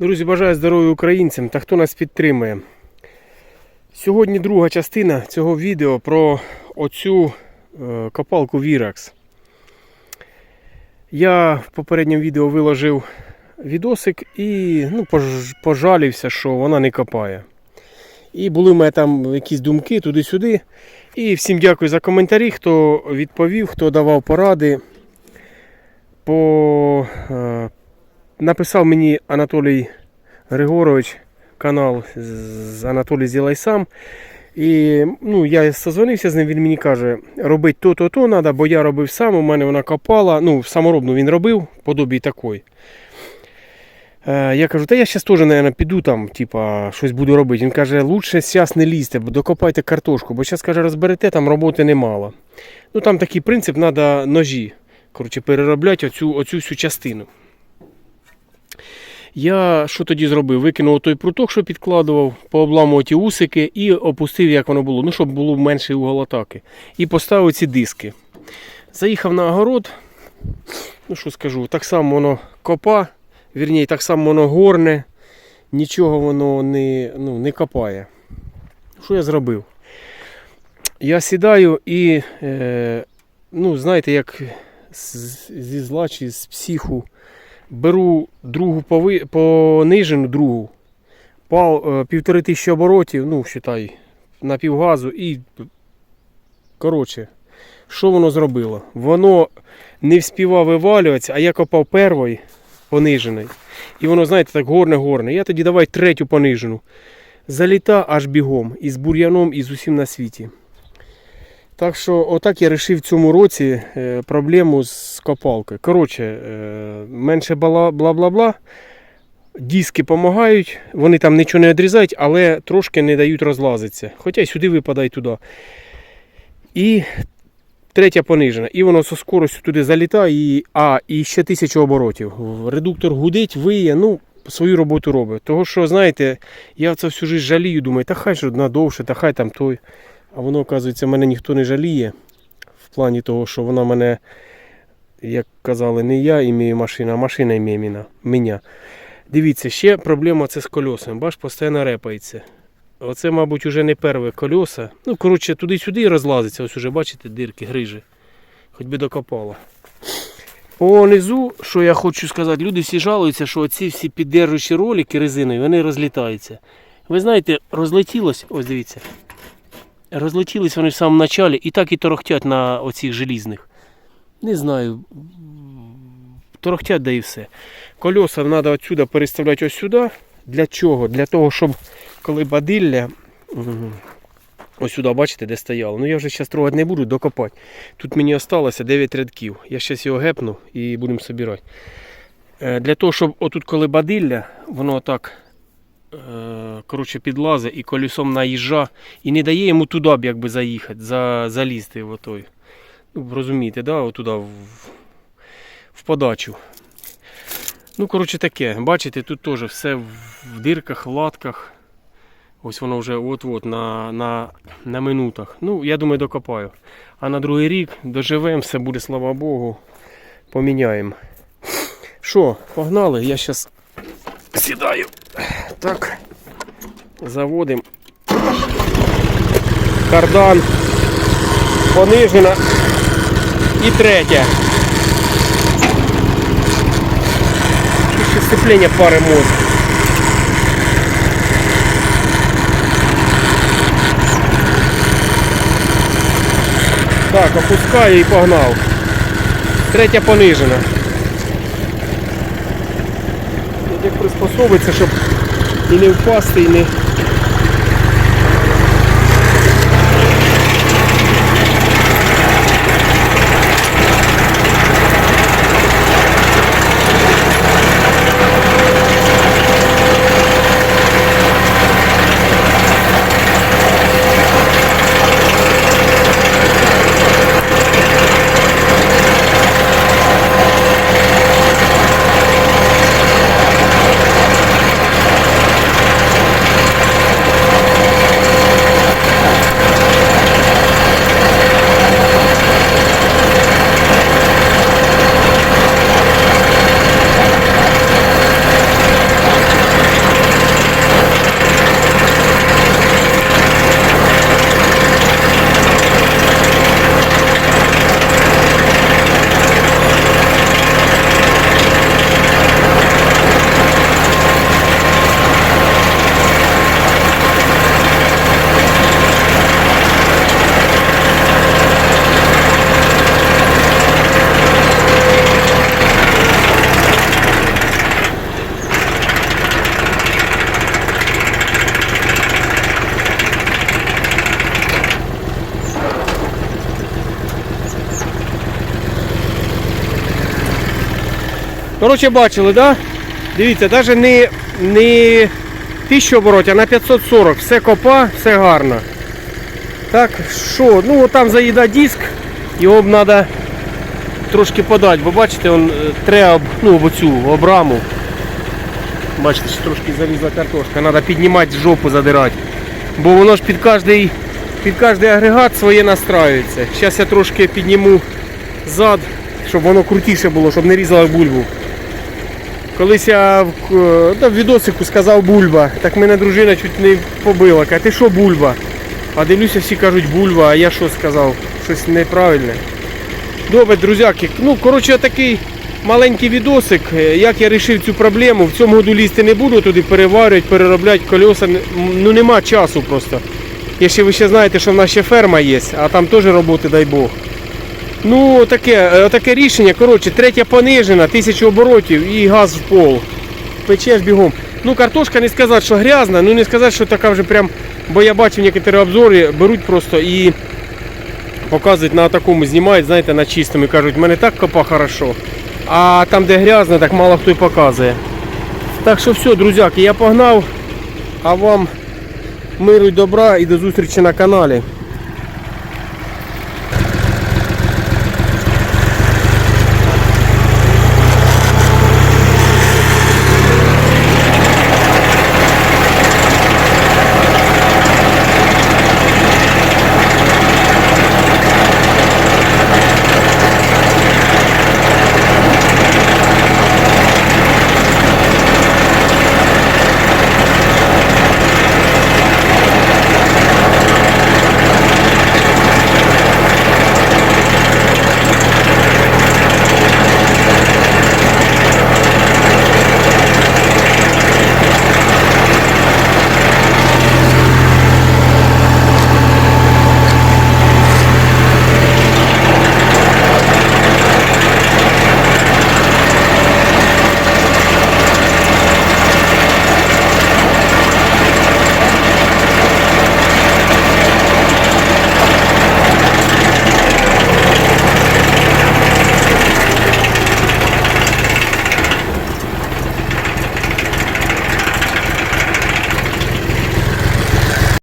Друзі, бажаю здоров'я українцям та хто нас підтримує. Сьогодні друга частина цього відео про оцю е, копалку Virax. Я в попередньому відео виложив відосик і ну, пожалівся, що вона не копає. І були в там якісь думки туди-сюди. І всім дякую за коментарі, хто відповів, хто давав поради. По, е, написав мені Анатолій Григорович канал з- Анатолій Зілай сам. І ну, я созвонився з ним, він мені каже, робить то-то, то треба, бо я робив сам, у мене вона копала. Ну, саморобну він робив, подобій такої. Е, я кажу, та я зараз теж, мабуть, піду там, типа, щось буду робити. Він каже, лучше зараз не лізьте, докопайте картошку, бо зараз, каже, розберете, там роботи немало. Ну там такий принцип, треба ножі коротше, переробляти оцю, оцю всю частину. Я що тоді зробив? Викинув той пруток, що підкладував, пообламував ті усики і опустив, як воно було, ну, щоб було менший угол атаки. І поставив ці диски. Заїхав на огород. Ну що скажу, так само воно копа, вірніше, так само воно горне, нічого воно не, ну, не копає. Що я зробив? Я сідаю і, е, ну, знаєте, як зі зла чи з психу беру другу пови... понижену другу, пал, е, півтори тисячі оборотів, ну, считай, на півгазу і. Коротше, що воно зробило? Воно не вспівав вивалюватися, а я копав перший понижений. І воно, знаєте, так горне-горне. Я тоді давай третю понижену. Заліта аж бігом, і з бур'яном, і з усім на світі. Так що, отак я вирішив в цьому році е, проблему з копалкою. Коротше, е, менше бла- бла-бла-бла. Диски допомагають, вони там нічого не відрізають, але трошки не дають розлазитися. Хоча й сюди випадає і туди. І третя понижена. І воно зі скоростю туди залітає, і, а, і ще тисячу оборотів. Редуктор гудить, виє, ну, свою роботу робить. Того що, знаєте, я це всю жизнь жалію, думаю, та хай ж одна довше, та хай там той. А воно, оказується, мене ніхто не жаліє. В плані того, що вона мене, як казали, не я імею машину, а машина імеє мене. Дивіться, ще проблема це з колесами. Бач, постійно репається. Оце, мабуть, уже не перше колеса. Ну, коротше, туди-сюди розлазиться. Ось уже, бачите, дирки, грижі. Хоч би докопала. По низу, що я хочу сказати, люди всі жалуються, що оці всі піддержуючі ролики резинові, вони розлітаються. Ви знаєте, розлетілось, ось дивіться. Розлетілись вони в самому началі і так і торохтять на оцих желізних. Не знаю. Торохтять да і все. Колеса треба отсюди переставляти ось сюди. Для чого? Для того, щоб коли бадилля. Ось сюди, бачите, де стояло. Ну я вже зараз трогати не буду, докопати. Тут мені залишилося 9 рядків. Я зараз його гепну і будемо збирати. Е, Для того, щоб отут, коли бадилля, воно отак е, коротше, підлазить і колесом наїжджа і не дає йому туди б якби заїхати, за, залізти в отой. Ну, розумієте, да? Отуда в, в подачу. Ну, коротше, таке. Бачите, тут теж все в дирках, латках. Ось воно вже от-от на, на, на минутах. Ну, я думаю, докопаю. А на другий рік доживемо, все буде, слава Богу. Поміняємо. Що, погнали? Я зараз сідаю. Так. Заводимо. Кардан. Понижена. І третя. Ще сцеплення пари мозг. Так, опускаю і погнав. Третя понижена. Тут Як приспособиться, щоб і не впасти, і не. Коротше, бачили, да? Дивіться, навіть не, не 1000 оборотів, а на 540. Все копа, все гарно. Так, що, ну там заїда диск, його б треба трошки подати, бо бачите, он, е, треба ну, об оцю обраму. Бачите, що трошки залізла картошка, треба піднімати жопу задирати. Бо воно ж під кожний, під кожний агрегат своє настраюється. Зараз я трошки підніму зад, щоб воно крутіше було, щоб не різало бульбу. Колись я в, к- та, в відосику сказав бульба, так мене дружина чуть не побила. Каже, ти що бульба? А дивлюся, всі кажуть бульба, а я що сказав? Щось неправильне. Добре, друзяки. Ну, коротше, такий маленький відосик, е, як я вирішив цю проблему. В цьому году лізти не буду, туди переварюють, переробляти колеса. Ну нема часу просто. Якщо ви ще знаєте, що в нас ще ферма є, а там теж роботи, дай Бог. Ну, таке, е, таке рішення. Коротше, третя понижена, тисячу оборотів і газ в пол. Печеш бігом. Ну, картошка не сказати, що грязна, ну не сказати, що така вже прям. Бо я бачив некоторі обзори, беруть просто і показують на такому, знімають, знаєте, на чистому і кажуть, в мене так копа хорошо. А там, де грязно, так мало хто й показує. Так що все, друзяки, я погнав. А вам миру й добра і до зустрічі на каналі.